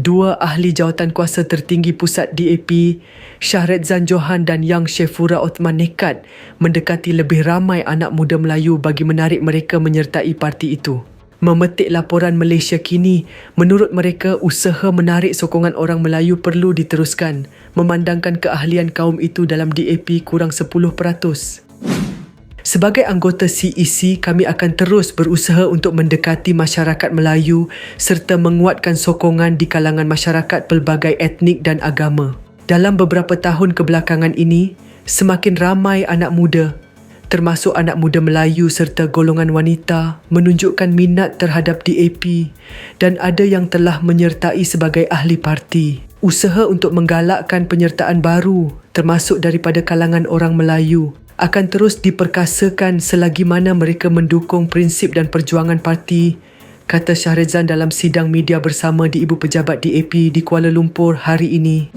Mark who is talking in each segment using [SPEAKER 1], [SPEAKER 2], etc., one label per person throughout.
[SPEAKER 1] Dua ahli jawatan kuasa tertinggi pusat DAP, Syahredzan Johan dan Yang Shefura Othman nekat mendekati lebih ramai anak muda Melayu bagi menarik mereka menyertai parti itu. Memetik laporan Malaysia kini, menurut mereka usaha menarik sokongan orang Melayu perlu diteruskan memandangkan keahlian kaum itu dalam DAP kurang 10%. Sebagai anggota CEC, kami akan terus berusaha untuk mendekati masyarakat Melayu serta menguatkan sokongan di kalangan masyarakat pelbagai etnik dan agama. Dalam beberapa tahun kebelakangan ini, semakin ramai anak muda, termasuk anak muda Melayu serta golongan wanita menunjukkan minat terhadap DAP dan ada yang telah menyertai sebagai ahli parti. Usaha untuk menggalakkan penyertaan baru termasuk daripada kalangan orang Melayu akan terus diperkasakan selagi mana mereka mendukung prinsip dan perjuangan parti, kata Syahrezan dalam sidang media bersama di Ibu Pejabat DAP di Kuala Lumpur hari ini.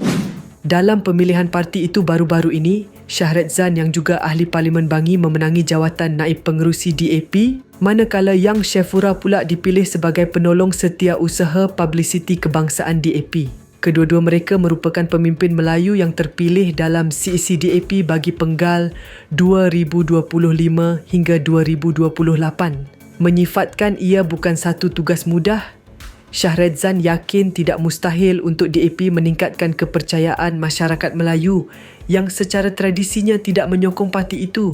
[SPEAKER 1] Dalam pemilihan parti itu baru-baru ini, Syahrezan yang juga ahli Parlimen Bangi memenangi jawatan naib pengerusi DAP, manakala Yang Shefura pula dipilih sebagai penolong setiausaha publicity kebangsaan DAP. Kedua-dua mereka merupakan pemimpin Melayu yang terpilih dalam CECDAP bagi penggal 2025 hingga 2028. Menyifatkan ia bukan satu tugas mudah, Syahrezan yakin tidak mustahil untuk DAP meningkatkan kepercayaan masyarakat Melayu yang secara tradisinya tidak menyokong parti itu